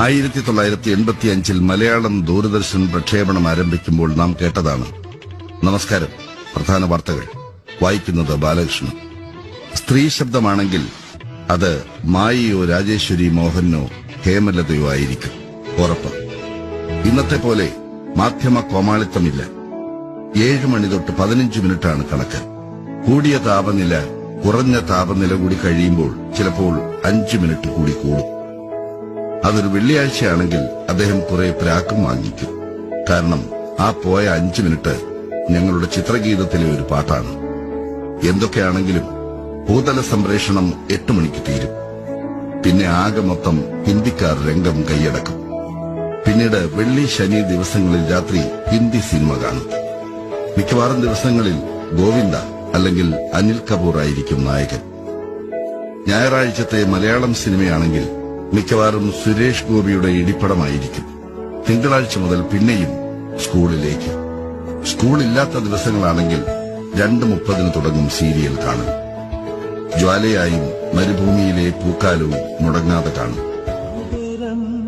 ആയിരത്തി തൊള്ളായിരത്തി എൺപത്തി അഞ്ചിൽ മലയാളം ദൂരദർശൻ പ്രക്ഷേപണം ആരംഭിക്കുമ്പോൾ നാം കേട്ടതാണ്. നമസ്കാരം. പ്രധാന വാർത്തകൾ. വായിക്കുന്നത് ബാലകൃഷ്ണൻ. സ്ത്രീ ശബ്ദമാണെങ്കിൽ അത് മായിയോ രാജേശ്വരി മോഹനോ ഹേമലതയോ ആയിരിക്കും. ഉറപ്പ്. ഇന്നത്തെ പോലെ മാധ്യമ കോമാളിത്തമില്ല. ഏഴ് മണി തൊട്ട് പതിനഞ്ച് മിനിറ്റാണ് കണക്ക്. കൂടിയ താപനില കുറഞ്ഞ താപനില കൂടി കഴിയുമ്പോൾ ചിലപ്പോൾ അഞ്ച് മിനിറ്റ് കൂടി കൂടും. അതൊരു വെള്ളിയാഴ്ചയാണെങ്കിൽ അദ്ദേഹം കുറെ പ്രാക്കും വാങ്ങിക്കും. കാരണം ആ പോയ അഞ്ചു മിനിറ്റ് ഞങ്ങളുടെ ചിത്രഗീതത്തിലെ ഒരു പാട്ടാണ്. എന്തൊക്കെയാണെങ്കിലും ഭൂതല സംപ്രേഷണം എട്ട് മണിക്ക് തീരും. പിന്നെ ആകെ മൊത്തം ഹിന്ദിക്കാർ രംഗം കൈയടക്കും. പിന്നീട് വെള്ളി ശനി ദിവസങ്ങളിൽ രാത്രി ഹിന്ദി സിനിമ കാണും. മിക്കവാറും ദിവസങ്ങളിൽ ഗോവിന്ദ അല്ലെങ്കിൽ അനിൽ കപൂർ ആയിരിക്കും നായകൻ. ഞായറാഴ്ചത്തെ മലയാളം സിനിമയാണെങ്കിൽ മിക്കവാറും സുരേഷ് ഗോപിയുടെ ഇടിപ്പടമായിരിക്കും. തിങ്കളാഴ്ച മുതൽ പിന്നെയും സ്കൂളിലേക്ക്. സ്കൂളില്ലാത്ത ദിവസങ്ങളാണെങ്കിൽ രണ്ട് മുപ്പതിന് തുടങ്ങും സീരിയൽ കാണും ജ്വാലയായും മരുഭൂമിയിലെ പൂക്കാലവും മുടങ്ങാതെ കാണും.